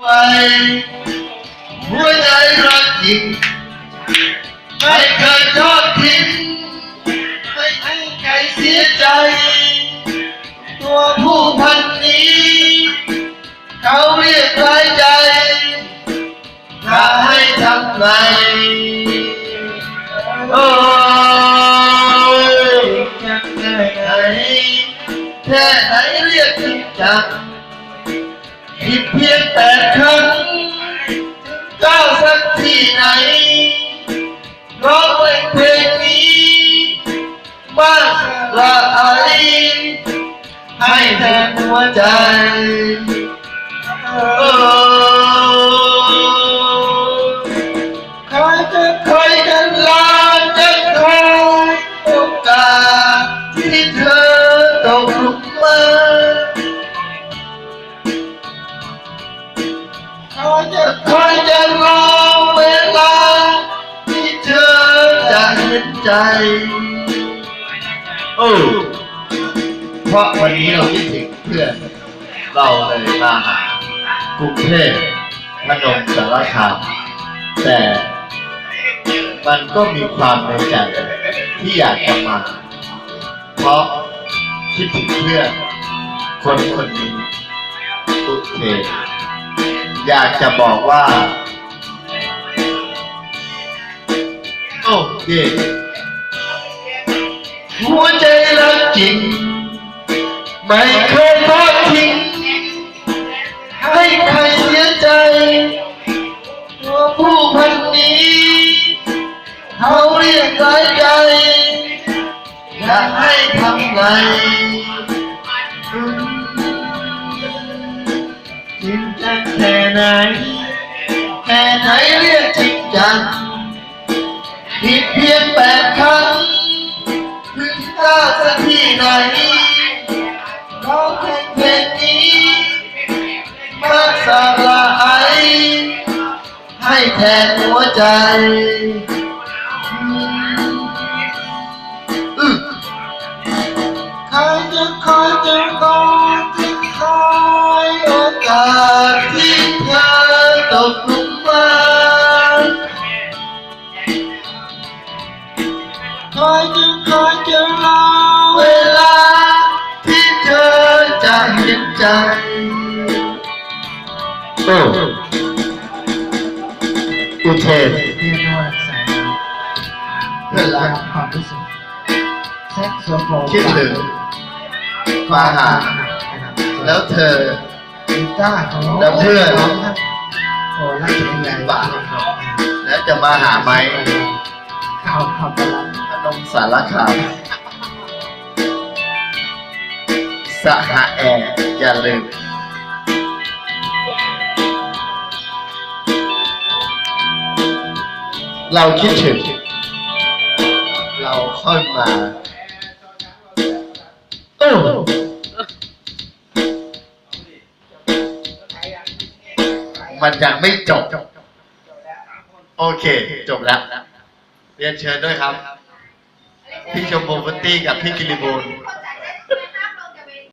ไว้หัวใจรักจริงไม่เคยทอดทิ้งไม่ให้ใครเสียใจ ตัวผู้พันนี้ เขาเรียกร้ายใจถ้าให้ทำไงโอ้ยยังไงแค่ไหนเรียกจริงจัง ผิดเพียงแปดครั้งก้าวสักที่ไหนร้องเพลงนี้มาละไอให้แทนหัวใจโอ้คอยจะคอยกันลาจะคอยโอกาสที่เธอตกหลุมมา ใจโอ้เพราะวันนี้เราคิดถึงเพื่อนเราเลยมาหากรุงเทพพนมสารคามแต่มันก็มีความในใจที่อยากจะมา เพราะคิดถึงเพื่อนคนคนนี้โอเคอยากจะบอกว่า โอเย่ หัวใจรักจริง ไม่เคยทอดทิ้ง ให้ใครเสียใจตัวผู้พันนี้ เขาเรียกร้ายใจ อยากให้ทำไงจริงจังแค่ไหนแค่ไหนเรียกจริงจังผิดเพียงแปดครั้งถึงก้าว สักที่ไหนร้องเพลงเพลงนี้มาสาละไอให้แทนหัวใจอืมใครจะคอยจะรอจะคอยโอกาสที่เธอตกหลุมมาคอยจะคอยจะรอ อุเทนเรียกได้ว่าแสนเพื่อนรักความรู้สึกเซ็กโซโฟนคิดถึงมาหา แล้วเธอกีตาร์ของแล้วเพื่อนโอ้รักเป็นไงบาทแล้วจะมาหาไหมข่าวข่าวตลาดพนมสารคามสหแอร์อย่าลืม เราคิดถึง เราค่อยมาโอ้มันยังไม่จบ โอเค จบแล้ว เรียนเชิญด้วยครับ พี่ชมพูฟุตตี้กับพี่กิริบูล